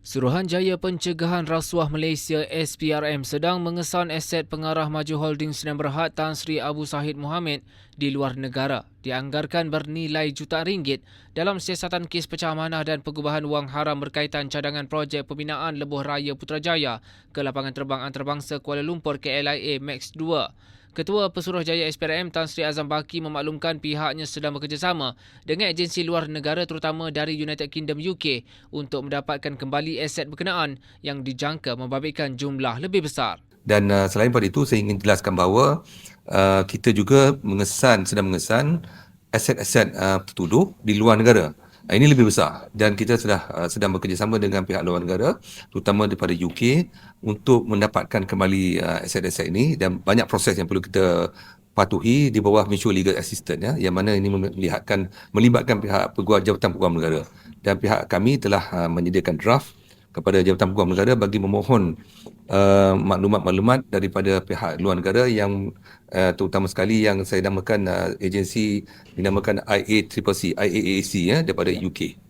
Suruhanjaya Pencegahan Rasuah Malaysia SPRM sedang mengesan aset pengarah maju Holdings dan Berhad Tan Sri Abu Sahid Mohammed di luar negara dianggarkan bernilai jutaan ringgit dalam siasatan kes pecah amanah dan pengubahan wang haram berkaitan cadangan projek pembinaan lebuh raya Putrajaya ke lapangan terbang antarabangsa Kuala Lumpur KLIA MAX 2. Ketua Pesuruhjaya SPRM Tan Sri Azam Baki memaklumkan pihaknya sedang bekerjasama dengan agensi luar negara terutama dari United Kingdom UK untuk mendapatkan kembali aset berkenaan yang dijangka membabitkan jumlah lebih besar. Dan uh, selain daripada itu saya ingin jelaskan bahawa uh, kita juga mengesan sedang mengesan aset-aset uh, tertuduh di luar negara. Uh, ini lebih besar. Dan kita sudah uh, sedang bekerjasama dengan pihak luar negara terutama daripada UK untuk mendapatkan kembali uh, aset-aset ini. Dan banyak proses yang perlu kita patuhi di bawah mutual legal assistance ya yang mana ini melihatkan melibatkan pihak peguam jabatan peguam negara. Dan pihak kami telah uh, menyediakan draft kepada Jabatan Peguam Negara bagi memohon uh, maklumat-maklumat daripada pihak luar negara yang uh, terutama sekali yang saya namakan uh, agensi dinamakan IACCC IAAC ya daripada UK.